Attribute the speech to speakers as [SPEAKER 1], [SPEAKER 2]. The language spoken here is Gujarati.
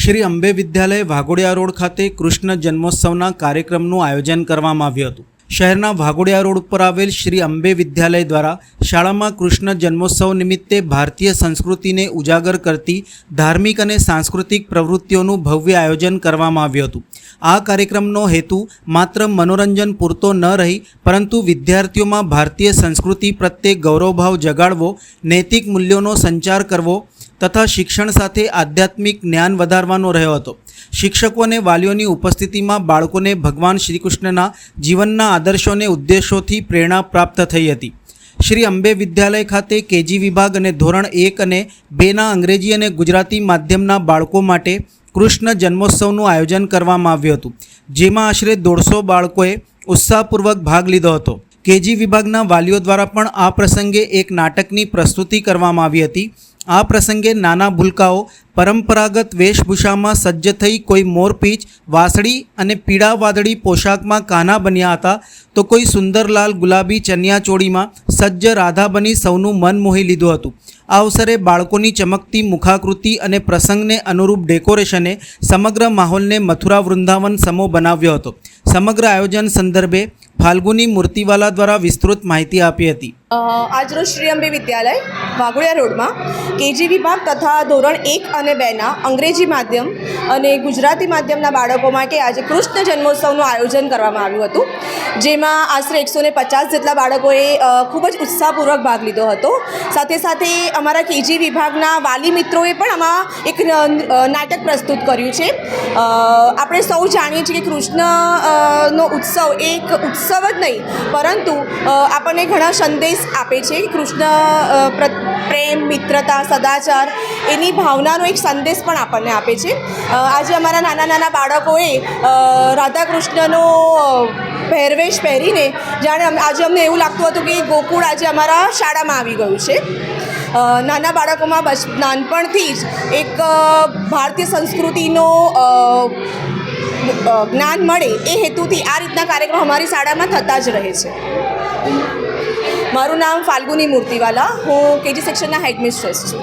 [SPEAKER 1] શ્રી અંબે વિદ્યાલય વાઘોડિયા રોડ ખાતે કૃષ્ણ જન્મોત્સવના કાર્યક્રમનું આયોજન કરવામાં આવ્યું હતું. શહેરના વાઘોડિયા રોડ ઉપર આવેલ શ્રી અંબે વિદ્યાલય દ્વારા શાળામાં કૃષ્ણ જન્મોત્સવ નિમિત્તે ભારતીય સંસ્કૃતિને ઉજાગર કરતી ધાર્મિક અને સાંસ્કૃતિક પ્રવૃત્તિઓનું ભવ્ય આયોજન કરવામાં આવ્યું હતું. આ કાર્યક્રમનો હેતુ માત્ર મનોરંજન પૂરતો ન રહી, પરંતુ વિદ્યાર્થીઓમાં ભારતીય સંસ્કૃતિ પ્રત્યે ગૌરવભાવ જગાડવો, નૈતિક મૂલ્યોનો સંચાર કરવો તથા શિક્ષણ સાથે આધ્યાત્મિક જ્ઞાન વધારવાનો રહ્યો હતો. શિક્ષકો અને વાલીઓની ઉપસ્થિતિમાં બાળકોને ભગવાન શ્રીકૃષ્ણના જીવનના આદર્શો અને ઉદ્દેશોથી પ્રેરણા પ્રાપ્ત થઈ હતી. શ્રી અંબે વિદ્યાલય ખાતે કેજી વિભાગ અને ધોરણ એક અને બેના અંગ્રેજી અને ગુજરાતી માધ્યમના બાળકો માટે કૃષ્ણ જન્મોત્સવનું આયોજન કરવામાં આવ્યું હતું, જેમાં આશરે દોઢસો બાળકોએ ઉત્સાહપૂર્વક ભાગ લીધો હતો. કેજી વિભાગના વાલીઓ દ્વારા પણ આ પ્રસંગે એક નાટકની પ્રસ્તુતિ કરવામાં આવી હતી આ પ્રસંગે નાના ભૂલકાઓ, પરંપરાગત વેશભૂષામાં સજ્જ થઈ કોઈ મોરપીચ, વાસળી અને પીળા વાદળી પોશાકમાં કાના બન્યા હતા તો કોઈ સુંદરલાલ ગુલાબી ચનિયા ચોળીમાં સજ્જ રાધા બની સૌનું મન મોહી લીધું હતું. આ અવસરે બાળકોની ચમકતી મુખાકૃતિ અને પ્રસંગને અનુરૂપ ડેકોરેશને સમગ્ર માહોલને મથુરા વૃંદાવન સમો બનાવ્યો હતો. સમગ્ર આયોજન સંદર્ભે ફાલ્ગુની મૂર્તિવાલા દ્વારા વિસ્તૃત માહિતી આપી હતી.
[SPEAKER 2] આજરોજ શ્રી અંબે વિદ્યાલય, વાઘોડિયા રોડમાં, કેજી વિભાગ તથા ધોરણ એક અને બેના અંગ્રેજી માધ્યમ અને ગુજરાતી માધ્યમના બાળકો માટે આજે કૃષ્ણ જન્મોત્સવનું આયોજન કરવામાં આવ્યું હતું. જેમાં આશરે એકસો ને પચાસ જેટલા બાળકોએ ખૂબ જ ઉત્સાહપૂર્વક ભાગ લીધો હતો. સાથે સાથે અમારા કેજી વિભાગના વાલી મિત્રોએ પણ આમાં એક નાટક પ્રસ્તુત કર્યું છે. આપણે સૌ જાણીએ છીએ કે કૃષ્ણ નો ઉત્સવ એક ઉત્સવ જ નહીં, પરંતુ આપણને ઘણા સંદેશ આપે છે કૃષ્ણ પ્રેમ, મિત્રતા, સદાચાર એની ભાવનાનો એક સંદેશ પણ આપણને આપે છે. આજે અમારા નાના નાના બાળકોએ રાધાકૃષ્ણનો રાધા કૃષ્ણનો પહેરવેશ પહેરીને જાણે આજે અમને એવું લાગતું હતું કે ગોકુળ આજે અમારા શાળામાં આવી ગયું છે. નાના બાળકોમાં નાનપણથી જ એક ભારતીય સંસ્કૃતિનો જ્ઞાન મળે એ હેતુથી આ રીતના કાર્યક્રમ અમારી શાળામાં થતા જ રહે છે. મારું નામ ફાલ્ગુની મૂર્તિવાલા. હું કેજી સેક્શનના હેડમિસ્ટ્રેસ છું.